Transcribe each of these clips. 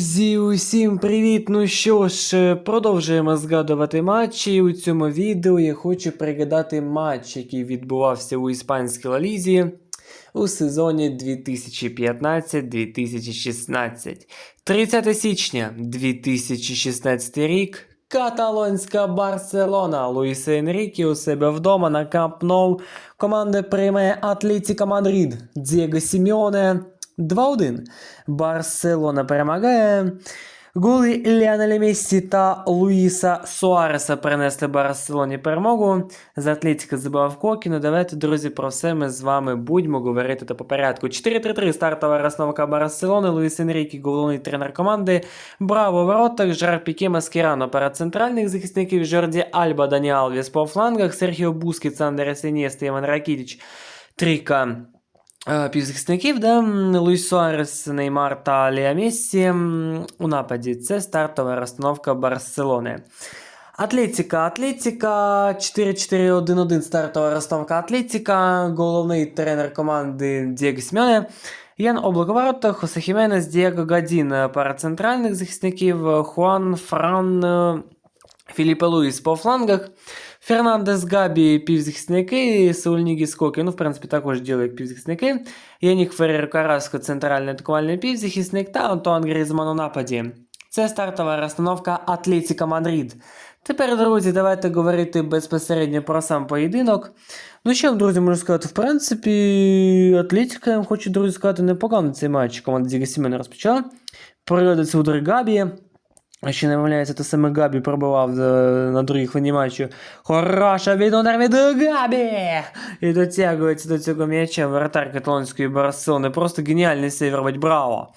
Друзі, усім привіт! Ну що ж, е, продовжуємо згадувати матчі. У цьому відео я хочу пригадати матч, який відбувався у іспанській лалізі у сезоні 2015-2016. 30 січня 2016 рік. Каталонська Барселона Луїса Енрікі у себе вдома на Камп Ноу. Команда приймає Атлетіка Мадрид Дієго Сіміоне 2-1. Барселона перемагає. Голи Ліанеля Мессі та Луїса Суареса принесли Барселоні перемогу. З Атлетіка забивав Кокі. Ну давайте, друзі, про все ми з вами будемо говорити та по порядку. 4-3-3 стартова розновка Барселони. Луїс Енрікі, головний тренер команди. Браво в воротах, Жар Піке Маскерано перед центральних захисників, Жорді Альба, Дані Алвіс по флангах, Серхіо Бускіц, Андерес Інєста, Іван Ракітіч. Трійка півзахисників, да? м, Луїс Суарес, Неймар та Ліа Мессі у нападі. Це стартова розстановка Барселони. Атлетіка, Атлетіка, 4-4-1-1 стартова розстановка Атлетіка, головний тренер команди Дієго Сімеоне. Ян Облак у воротах, Хосе Хіменес, Дієго Гадін е, пара центральних захисників, е, Хуан Фран, е, Філіппе Луїс по флангах. Фернандес Габі півзахисники, Сауль Нігіс ну, в принципі, також діли як півзахисники. Янік Феррер Караско, центральний атакувальний півзахисник та Антуан Грізман у нападі. Це стартова розстановка Атлетіка Мадрид. Тепер, друзі, давайте говорити безпосередньо про сам поєдинок. Ну, що, друзі, можу сказати, в принципі, Атлетіка, хочу, друзі, сказати, непогано цей матч. Команда Діга Сімена розпочала. Проводиться удар Габі. Ще не виявляється, то саме Габі пробивав е, на другій хвилині. Хороша від удар від Габі! І дотягується до цього м'яча Вратар каталонської Барселони. Просто геніальний сейв робить браво.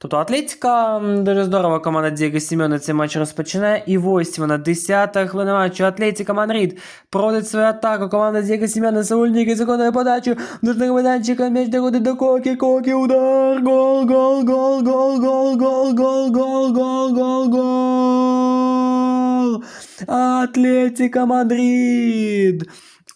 Тобто Атлетика дуже здорово команда Дієго Сімеона цей матч розпочинає. І ось вона, 10-та хвилина матчу. Атлетика Мадрид проводить свою атаку. Команда Дієго Сімеона Саульники законує подачу. Нужного майданчика м'яч доходить до Кокі. Кокі удар. Гол, гол, гол, гол, гол, гол, гол, гол, гол, гол, гол. Атлетика Мадрид.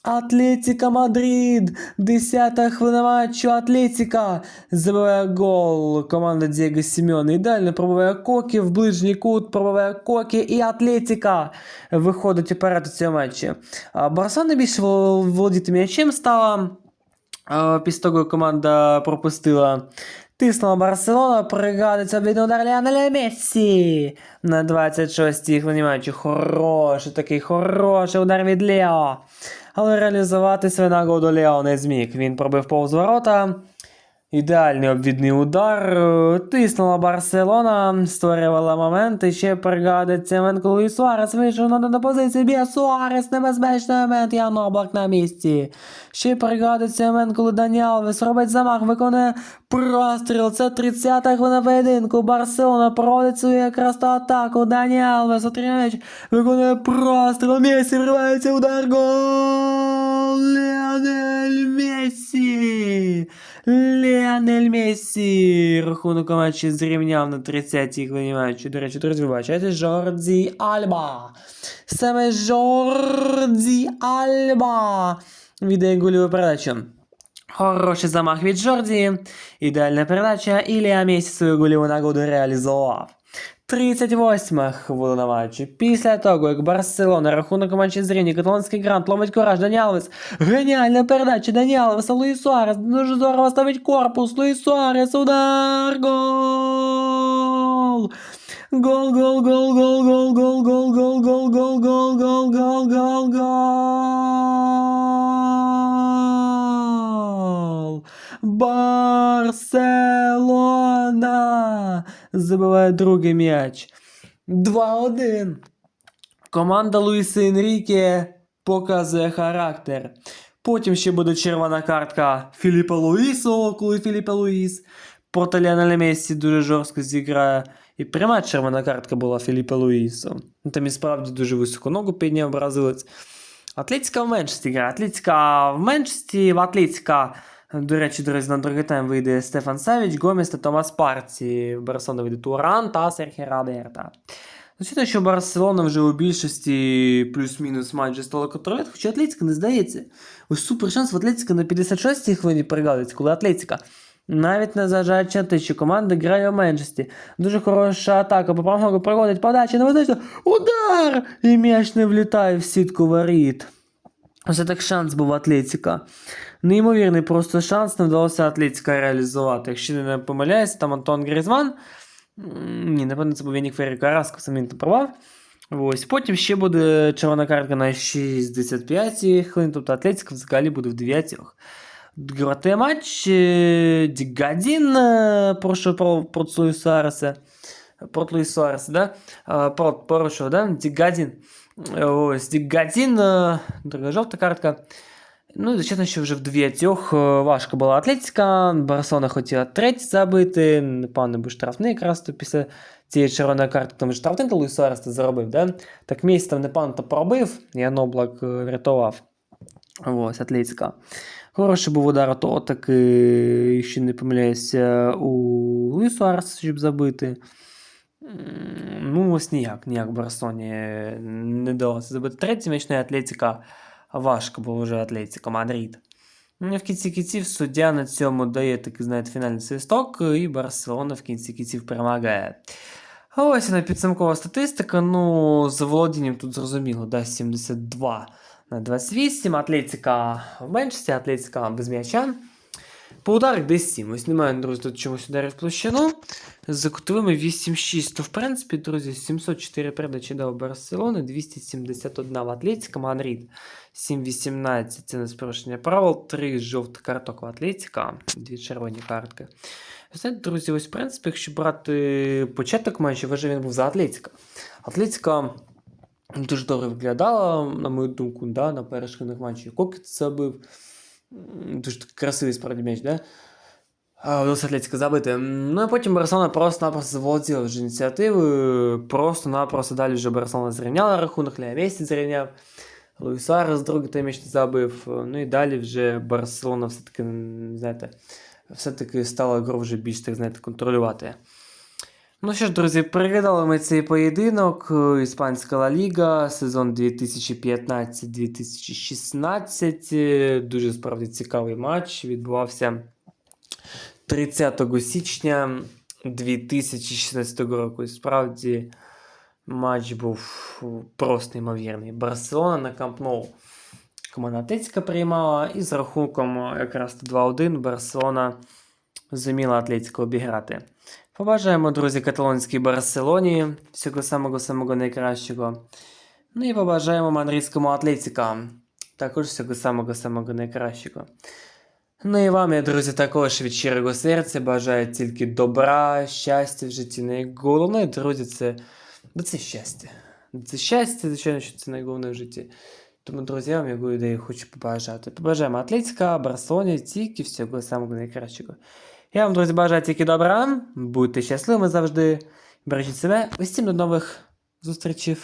Атлетика Мадрид. 10-та хвилина матчу. Атлетика забиває гол. Команда Дієго Сімеона. Ідеально пробиває Кокі в ближній кут, пробиває Кокі і Атлетика виходить уперед у цьому матчі. А Барселона більше вол- володіти м'ячем стала. Після того команда пропустила. Тиснула Барселона, пригадується від удар Ліанеля Мессі на 26-й хвилині матчу. Хороший такий, хороший удар від Лео. Але реалізувати свою нагоду Лео не зміг. Він пробив повз ворота. Ідеальний обвідний удар. е, Тиснула Барселона, створювала момент. І ще пригадується момент, коли Суарес вийшов на, на позицію. Б'є Суарес, небезпечний момент, Ян Облак на місці. Ще пригадується момент, коли Дані Алвес робить замах, виконує простріл. Це 30-та хвилина поєдинку. Барселона проводить свою якраз ту атаку. Дані Алвес отримує виконує простріл. Месі вривається удар. Гол! Леонель Мессі! Леонель Мессі! Рахунок матчі зрівняв на 30-й хвилині матчу. До речі, друзі, ви бачите, Жорді Альба. Саме Жорді Альба віддає гольову передачу. Хороший замах від Жорді. Ідеальна передача. Ілія Месі свою гольову нагоду реалізував. 38 хвилина матчу. Після того, як Барселона рахунок матчі зрівні, каталонський грант ловить кураж Дані Алвес. Геніальна передача Дані Алвеса, Луїс Суарес. Дуже здорово ставить корпус. Луїс Суарес, удар, гол! Гол, гол, гол, гол, гол, гол, гол, гол, гол, гол, гол, гол, гол, гол, гол. Барселона забиває другий м'яч. 2-1. Команда Луїса Енріке показує характер. Потім ще буде червона картка Філіпа Луїсу, коли Філіпа Луїс проти Ліонеля Мессі дуже жорстко зіграє. І пряма червона картка була Філіпа Луїсу. Ну, Там і справді дуже високу ногу підняв бразилець. Атлетика в меншості грає. Атлетика в меншості, в Атлетика. До речі, друзі, на другий тайм вийде Стефан Савіч, Гомес та Томас Парці. Барселона вийде Туран та Серхі Роберта. Звичайно, що Барселона вже у більшості плюс-мінус майже стала контролювати, хоча Атлетика не здається. Ось супер шанс в Атлетика на 56-й хвилині пригадується, коли Атлетика Навіть незважаючи на те, що команда грає у меншості. Дуже хороша атака, по правому проводить подачі, не видається. Удар! І м'яч не влітає в сітку воріт. Ось так шанс був у Атлетіка. Неймовірний просто шанс не вдалося Атлетіка реалізувати. Якщо не помиляюсь, там Антон Грізман. М, Ні, напевно, це був Янік Феррі Караско, сам він пропав. Ось. Потім ще буде червона картка на 65 хвилин, тобто Атлетика взагалі буде в 9. Грати матч. е, Дігадін е, порушив про- проти Луїса Суареса. Проти Луїса Суареса, да? Е, про- Порушив, да? Дігадін. Е, Ось, Дігадін, е, друга жовта картка. Ну, звичайно, що вже в дев'ятьох е, важко була Атлетика. Барселона хотіла третій забити. Непевно був штрафний якраз то після цієї червоної картки, тому штрафний то Луїс Суарес заробив, да? Так місць там непевно то пробив, і Облак е, врятував. Ось, Атлетика. Хороший був удар то таки, якщо не помиляюся, у Луїс Суареса, щоб забити. Ну, ось ніяк, ніяк Барселоні не вдалося забити третій м'яч, ну Атлетика важко було вже Атлетика Мадрид. Ну, в кінці кінців суддя на цьому дає такий, знаєте, фінальний свисток, і Барселона в кінці кінців перемагає. А ось вона підсумкова статистика. Ну, за володінням тут зрозуміло, да, 72 на 28. Атлетика в меншості, Атлетика без м'яча. По ударах десь 7. Ось немає, друзі, тут чомусь ударів площину. За кутовими 8-6. То, в принципі, друзі, 704 передачі дав Барселони, 271 в Атлетика, Мадрид 7-18. Це не порушення правил, 3 жовтих карток в Атлетика, 2 червоні картки. Знаєте, друзі, ось, в принципі, якщо брати початок матчу, вже він був за Атлетика. Атлетика дуже добре виглядала, на мою думку, да, на перших матчу. Кокет забив. Дуже красивий справді м'яч, да? А, Атлетика забити. Ну і потім Барселона просто-напросто заволоділа вже ініціативою. Просто-напросто далі вже Барселона зрівняла рахунок, Лео Месі зрівняв. Луїс Суарес другий той м'яч забив. Ну і далі вже Барселона все-таки, знаєте, все-таки стала гру вже більш так, знаєте, контролювати. Ну що ж, друзі, переглядали ми цей поєдинок. е, Іспанська Ла Ліга, сезон 2015-2016. Е, Дуже справді цікавий матч. Відбувався 30 січня 2016 року. І справді матч був просто неймовірний. Барселона на Камп Ноу. Команда Атлетика приймала, і з рахунком якраз 2-1 Барселона зуміла Атлетику обіграти. Побажаємо, друзі, каталонській Барселоні всього самого самого найкращого. Ну і побажаємо мадридському Атлетика також всього самого самого найкращого. Ну і вам, я, друзі, також від щирого серця бажаю тільки добра, щастя в житті. Найголовне, друзі, це, ну, це щастя. Це щастя, звичайно, що це найголовніше в житті. Тому, друзі, я вам яку ідею хочу побажати. Побажаємо Атлетика, Барселоні, тільки всього самого найкращого. Я вам, друзі, бажаю тільки добра. Будьте щасливими завжди. Бережіть себе. Усім до нових зустрічей.